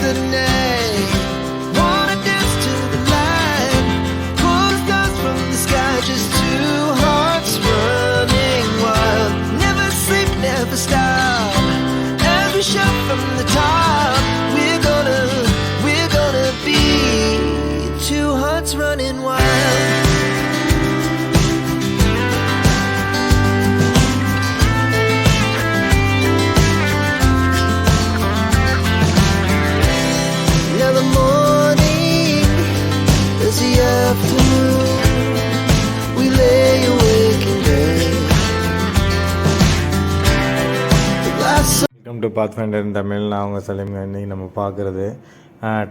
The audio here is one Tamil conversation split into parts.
the name. To path finder Tamil நான் அவங்க சலீம் இன்றைக்கி நம்ம பார்க்குறது.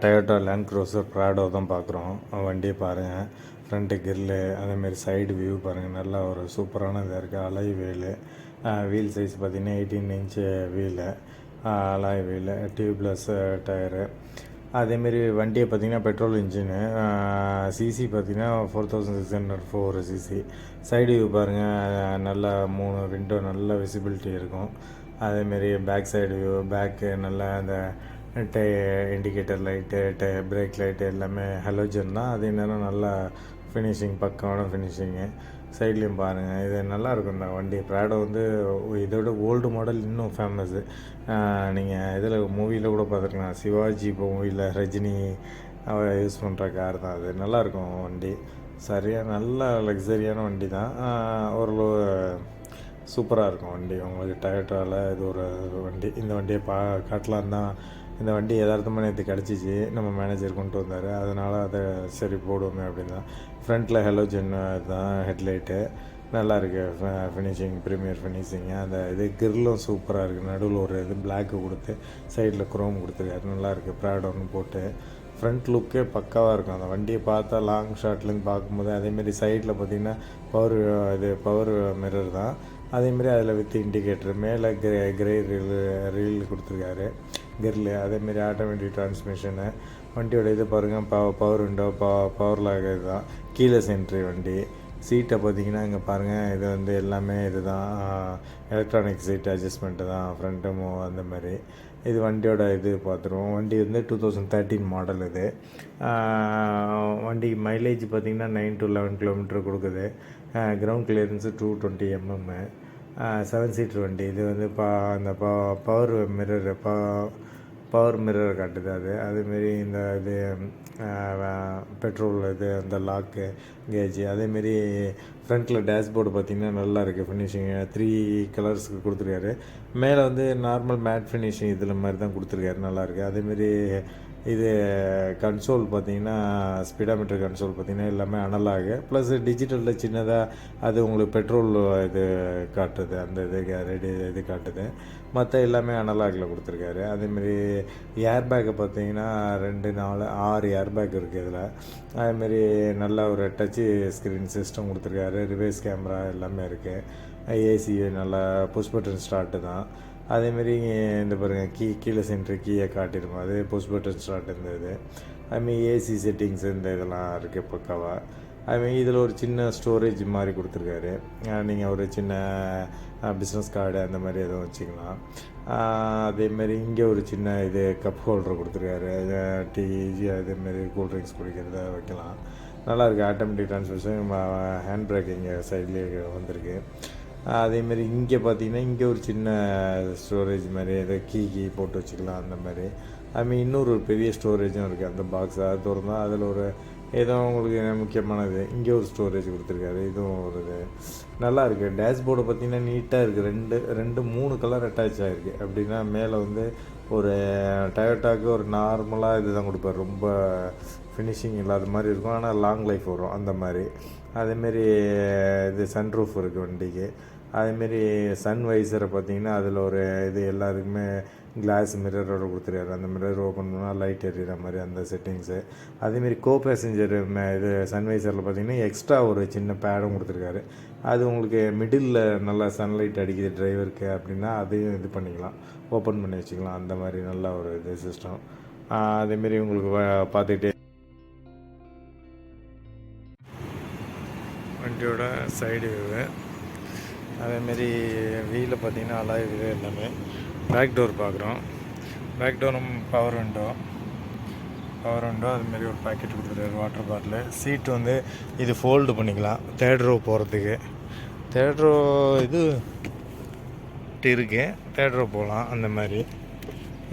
டயோட்டோ லேண்ட் க்ரோசர் ப்ராடோ தான் பார்க்குறோம். வண்டியை பாருங்கள் ஃப்ரண்ட்டு கிரில்லு அதேமாரி சைடு வியூ பாருங்கள் நல்லா ஒரு சூப்பரான இதாக இருக்குது அலை வீலு வீல் சைஸ் பார்த்திங்கன்னா eighteen inch wheel alloy wheel tubeless tyre அதேமாரி வண்டியை பார்த்திங்கன்னா பெட்ரோல் இன்ஜினு சிசி பார்த்திங்கன்னா four thousand six hundred four CC side view பாருங்கள் நல்லா மூணு விண்டோ நல்ல விசிபிலிட்டி இருக்கும். அதேமாரி பேக் சைடு வியூ பேக்கு நல்லா அந்த டை இண்டிகேட்டர் லைட்டு டை பிரேக் லைட்டு எல்லாமே ஹலோஜன் தான். அதே நேரம் நல்லா ஃபினிஷிங் பக்கமான ஃபினிஷிங்கு சைட்லேயும் பாருங்கள் இது நல்லாயிருக்கும் இந்த வண்டி. ப்ராடோ வந்து இதோட ஓல்டு மாடல் இன்னும் ஃபேமஸ்ஸு நீங்கள் இதில் மூவியில் கூட பார்த்துருக்கலாம். சிவாஜி இப்போ மூவியில் ரஜினி அவ யூஸ் பண்ணுற கார் தான். அது நல்லாயிருக்கும் வண்டி. சரியாக நல்ல லக்ஸரியான வண்டி தான். ஓரளவு சூப்பராக இருக்கும் வண்டி. உங்களுக்கு டயட்டாவில் இது ஒரு வண்டி. இந்த வண்டியை பா காட்டலாம் தான் இந்த வண்டி யதார்த்தமாக நேற்று கிடச்சிச்சு. நம்ம மேனேஜர் கொண்டு வந்தார். அதனால் அதை சரி போடுவோமே அப்படின்னா ஃப்ரண்ட்டில் ஹெலோஜன் தான் ஹெட்லைட்டு நல்லா இருக்கு. ஃபினிஷிங் ப்ரீமியர் ஃபினிஷிங்கு அந்த இது கிரில்லும் சூப்பராக இருக்குது நடுவில் ஒரு இது பிளாக்கு கொடுத்து சைடில் குரோம் கொடுத்துருக்காரு. நல்லாயிருக்கு ப்ராடோன்னு போட்டு. ஃப்ரண்ட் லுக்கே பக்காவாக இருக்கும். அந்த வண்டியை பார்த்தா லாங் ஷாட்லேருந்து பார்க்கும்போது அதேமாரி சைடில் பார்த்தீங்கன்னா பவர் இது பவர் மிரர் தான். அதேமாரி அதில் வித் இண்டிகேட்டர் மேலே கிரே கிரே ரீல் ரீல் கொடுத்துருக்காரு. கிரில்லு அதேமாரி ஆட்டோமேட்டிக் டிரான்ஸ்மிஷனு வண்டியோட இது பாருங்கள் பவ பவர் விண்டோ ப பவர் லாக் இதுதான். கீழே சென்ட்ரி வண்டி. சீட்டை பார்த்தீங்கன்னா இங்கே பாருங்கள் இது வந்து எல்லாமே இதுதான். எலக்ட்ரானிக் சீட் அட்ஜஸ்ட்மெண்ட்டு தான் ஃப்ரண்ட்டும் அந்த மாதிரி. இது வண்டியோட இது பார்த்துருவோம் வண்டி வந்து டூ தௌசண்ட் தேர்ட்டீன் மாடல் இது. வண்டி மைலேஜ் பார்த்திங்கன்னா நைன் டு லெவன் கிலோமீட்டர் கொடுக்குது. Ground clearance two twenty MM seven seater வண்டி. இது வந்து பா அந்த ப பவர் மிரர் ப பவர் மிரர் காட்டுது அது. அதேமாரி இந்த இது பெட்ரோல் இது அந்த லாக்கு கேஜ் அதேமாரி ஃப்ரண்ட்டில் டேஷ்போர்டு பார்த்திங்கன்னா நல்லா இருக்குது ஃபினிஷிங் த்ரீ கலர்ஸ்க்கு கொடுத்துருக்காரு. மேலே வந்து நார்மல் மேட் ஃபினிஷிங் இதில் மாதிரி தான் கொடுத்துருக்காரு நல்லாயிருக்கு அதேமாரி இது கன்சோல் பார்த்தீங்கன்னா ஸ்பீடாமீட்டர் கன்சோல் பார்த்திங்கன்னா எல்லாமே அனலாக ப்ளஸ் டிஜிட்டலில் சின்னதாக அது உங்களுக்கு பெட்ரோல் இது காட்டுது அந்த இது ரெடி இது காட்டுது. மற்ற எல்லாமே அனலாகில் கொடுத்துருக்காரு. அதேமாரி ஏர் பேக்கை பார்த்தீங்கன்னா ரெண்டு நாலு ஆறு ஏர் பேக் இருக்குது இதில் அதேமாரி நல்ல ஒரு டச்சு ஸ்க்ரீன் சிஸ்டம் கொடுத்துருக்காரு. ரிவேஸ் கேமரா எல்லாமே இருக்குது ஏசி நல்லா புஷ் பட்டன் ஸ்டார்ட்டு தான். அதேமாரி இந்த பாருங்கள் கீ கீழே சென்ட்ரு கீயை காட்டியிருக்கும் அது புஷ் பட்டன் ஸ்டார்ட் இருந்தது அதுமாரி ஏசி செட்டிங்ஸ் இந்த இதெல்லாம் இருக்குது பக்காவாக அதுமாரி இதில் ஒரு சின்ன ஸ்டோரேஜ் மாதிரி கொடுத்துருக்காரு. நீங்கள் ஒரு சின்ன பிஸ்னஸ் கார்டு அந்த மாதிரி எதுவும் வச்சுக்கலாம். அதேமாரி இங்கே ஒரு சின்ன இது கப் ஹோல்டர் கொடுத்துருக்காரு. டீ அதேமாரி கூல்ட்ரிங்க்ஸ் குடிக்கிறத வைக்கலாம். நல்லா இருக்குது ஆட்டோமேட்டிக் ட்ரான்ஸ்மிஷன் ஹேண்ட் பிரேக் இங்கே சைட்லேயே வந்திருக்கு. அதேமாரி இங்கே பார்த்தீங்கன்னா இங்கே ஒரு சின்ன ஸ்டோரேஜ் மாதிரி ஏதோ கீ கீ போட்டு வச்சுக்கலாம் அந்த மாதிரி. அதுமாரி இன்னொரு பெரிய ஸ்டோரேஜும் இருக்குது அந்த பாக்ஸ் அது திறந்தால் அதில் ஒரு ஏதோ உங்களுக்கு முக்கியமானது இங்கே ஒரு ஸ்டோரேஜ் கொடுத்துருக்காரு. இதுவும் ஒரு இது. நல்லா இருக்குது டேஷ்போர்டை பார்த்தீங்கன்னா நீட்டாக இருக்குது ரெண்டு ரெண்டு மூணு கலர் அட்டாச் ஆகிருக்கு அப்படின்னா மேலே வந்து ஒரு டயோட்டாக்கு ஒரு நார்மலாக இதுதான் கொடுப்பாரு. ரொம்ப ஃபினிஷிங் இல்லாத மாதிரி இருக்கும். ஆனால் லாங் லைஃப் வரும். அந்த மாதிரி. அதேமாரி இது சன்ரூஃப் இருக்குது வண்டிக்கு. அதேமாரி சன் வைசரை பார்த்தீங்கன்னா அதில் ஒரு இது எல்லாருக்குமே கிளாஸ் மிரரோட கொடுத்துருக்காரு. அந்த மிரர் ஓப்பன் பண்ணால் லைட் எரியிற மாதிரி அந்த செட்டிங்ஸு அதேமாரி கோ பேசஞ்சர் இது சன்வைசரில் பார்த்தீங்கன்னா எக்ஸ்ட்ரா ஒரு சின்ன பேடும் கொடுத்துருக்காரு. அது உங்களுக்கு மிடில் நல்லா சன்லைட் அடிக்குது டிரைவருக்கு அப்படின்னா அதையும் இது பண்ணிக்கலாம். ஓப்பன் பண்ணி வச்சுக்கலாம். அந்த மாதிரி நல்ல ஒரு இது சிஸ்டம் அதேமாரி உங்களுக்கு பார்த்துக்கிட்டே வண்டியோட சைடு வியூவு அதேமாரி வீலில் பார்த்தீங்கன்னா அலாய் வியூ எல்லாமே. பேக் டோர் பார்க்குறோம் பேக் டோரும் பவர் விண்டோ பவர் விண்டோ அதுமாரி ஒரு பாக்கெட் கொடுத்துருக்காரு வாட்டர் பாட்டிலு சீட் வந்து இது ஃபோல்டு பண்ணிக்கலாம். தேர்ட் ரோ போகிறதுக்கு தேர்ட் ரோ இது இருக்குது தேர்ட் ரோ போகலாம் அந்த மாதிரி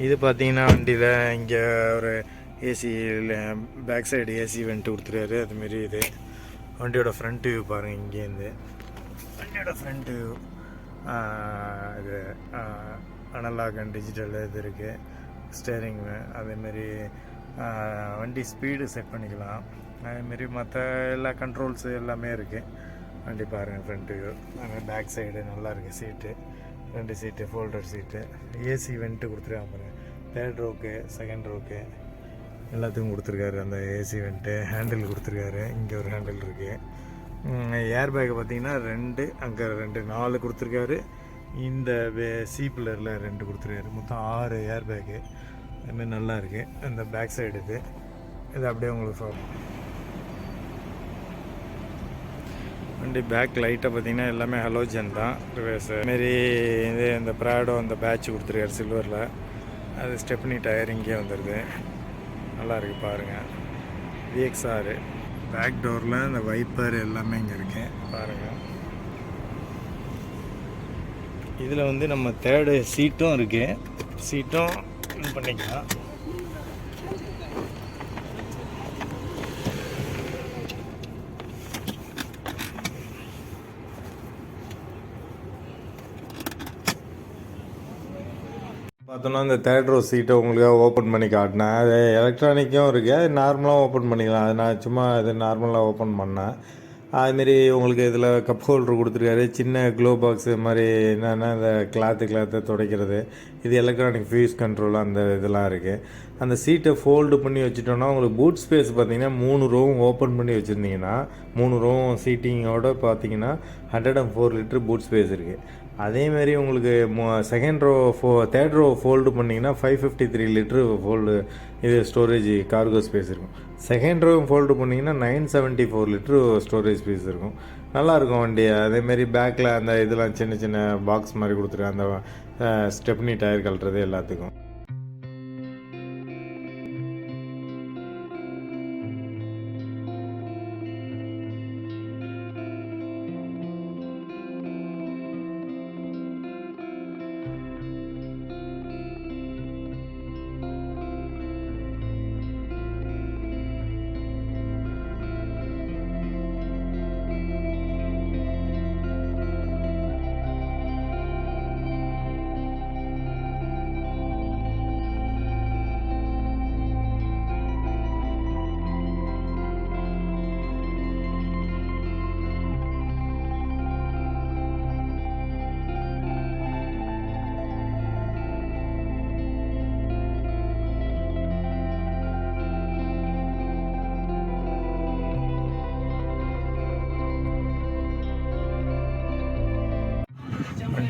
இது பார்த்தீங்கன்னா வண்டியில் இங்கே ஒரு AC back side AC vent கொடுத்துருக்காரு. அதுமாரி இது. வண்டியோட ஃப்ரண்ட் வியூ பாருங்கள் இங்கேருந்து என்னோடய ஃப்ரெண்டு இது அனலாக் அண்ட் டிஜிட்டல் இது இருக்குது ஸ்டேரிங் அதேமாரி வண்டி ஸ்பீடு செட் பண்ணிக்கலாம். அதேமாரி மற்ற எல்லா கண்ட்ரோல்ஸு எல்லாமே இருக்குது வண்டி பாருங்கள் ஃப்ரண்ட் வியூ அதுமாதிரி பேக் சைடு நல்லா இருக்குது சீட்டு ரெண்டு seat folder seat AC vent கொடுத்துருக்காங்க பாருங்கள் தேர்ட் ரோக்கு செகண்ட் ரோக்கு எல்லாத்துக்கும் கொடுத்துருக்காரு அந்த ஏசி வெண்ட்டு ஹேண்டில் கொடுத்துருக்காரு. இங்கே ஒரு ஹேண்டில் இருக்குது ஏர் பேக்கை பார்த்தீங்கன்னா ரெண்டு அங்கே ரெண்டு நாலு கொடுத்துருக்காரு. இந்த சி பில்லரில் ரெண்டு கொடுத்துருக்காரு. மொத்தம் ஆறு ஏர் பேக்கு அதுமாதிரி நல்லா இருக்குது இந்த பேக் சைடு இது. இது அப்படியே உங்களுக்கு சொல்லணும். வண்டி பேக் லைட்டை பார்த்தீங்கன்னா எல்லாமே ஹலோஜன் தான். ரிவர்ஸ் மாரி இது இந்த ப்ராடோ அந்த பேட்ச் கொடுத்துருக்காரு சில்வரில் அது ஸ்டெப்னி டயர் இங்கே வந்துடுது நல்லா இருக்குது பாருங்கள் விஎக்ஸ்ஆர் பேக் டோரில் இந்த வைப்பர் எல்லாமே இங்கே இருக்கேன் பாருங்கள் இதில் வந்து நம்ம தேர்டு சீட்டும் இருக்குது சீட்டும் பண்ணிக்கலாம். பார்த்தோன்னா இந்த தேர்ட் ரோ சீட்டை உங்களுக்காக ஓப்பன் பண்ணி காட்டினேன். அது எலக்ட்ரானிக்கும் இருக்குது அது நார்மலாக ஓப்பன் பண்ணிக்கலாம். அது நான் சும்மா இது நார்மலாக ஓப்பன் பண்ணேன். அதுமாரி உங்களுக்கு இதில் கப் ஹோல்டர் கொடுத்துருக்காரு. சின்ன க்ளோ பாக்ஸ் மாதிரி என்னென்னா இந்த கிளாத்து கிளாத்தை துடைக்கிறது. இது எலக்ட்ரானிக் ஃபியூஸ் கண்ட்ரோல் அந்த இதெல்லாம் இருக்குது அந்த சீட்டை ஃபோல்டு பண்ணி வச்சுட்டோன்னா உங்களுக்கு பூட் ஸ்பேஸ் பார்த்தீங்கன்னா மூணு ரோவும் ஓப்பன் பண்ணி வச்சுருந்தீங்கன்னா மூணு ரோவும் சீட்டிங்கோட பார்த்தீங்கன்னா hundred and four litre boot space இருக்குது அதேமாரி உங்களுக்கு செகண்ட் ரோ ஃபோ தேர்ட் ரோ ஃபோல்டு பண்ணிங்கன்னா five fifty three litre fold இது ஸ்டோரேஜ் கார்கோ ஸ்பேஸ் இருக்கும். செகண்ட் ரோ ஃபோல்டு பண்ணிங்கன்னா nine seventy four litre storage space இருக்கும். நல்லாயிருக்கும் வண்டி. அதேமாரி பேக்கில் அந்த இதெல்லாம் சின்ன சின்ன பாக்ஸ் மாதிரி கொடுத்துருக்காங்க அந்த ஸ்டெப்னி டயர் கழட்டுறது எல்லாத்துக்கும்.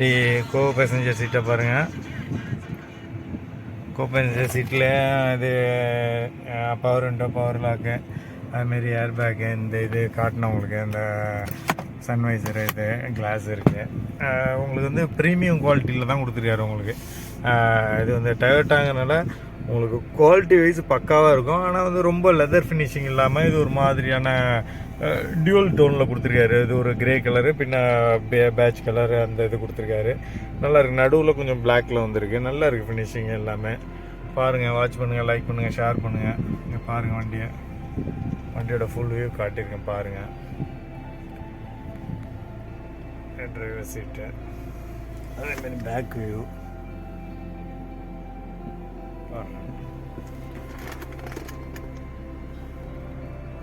வண்டி கோ பேசஞ்சர் சீட்டை பாருங்கள் கோ பேசஞ்சர் சீட்டில் இது பவர் விண்டோ பவர் லாக்கு அதுமாரி ஏர் பேக்கு இந்த இது காட்டின உங்களுக்கு அந்த சன்வைசர் இது கிளாஸ் இருக்குது உங்களுக்கு வந்து ப்ரீமியம் குவாலிட்டியில் தான் கொடுத்துருக்காரு உங்களுக்கு. இது வந்து டயோட்டாங்கனால உங்களுக்கு குவாலிட்டி வைஸ் பக்காவாக இருக்கும். ஆனால் வந்து ரொம்ப லெதர் ஃபினிஷிங் இல்லாமல் இது ஒரு மாதிரியான டியூல் டோனில் கொடுத்துருக்காரு. இது ஒரு கிரே கலரு பின்ன பேட்ச் கலர் அந்த இது கொடுத்துருக்காரு. நல்லாயிருக்கு நடுவில் கொஞ்சம் பிளாக்ல வந்திருக்கு. நல்லா இருக்குது ஃபினிஷிங் எல்லாமே. பாருங்கள் வாட்ச் பண்ணுங்கள் லைக் பண்ணுங்கள் ஷேர் பண்ணுங்கள் இங்கே பாருங்கள் வண்டியை. வண்டியோட ஃபுல் வியூ காட்டியிருக்கேன் பாருங்கள் ட்ரைவர் சீட்டு அதேமாரி back view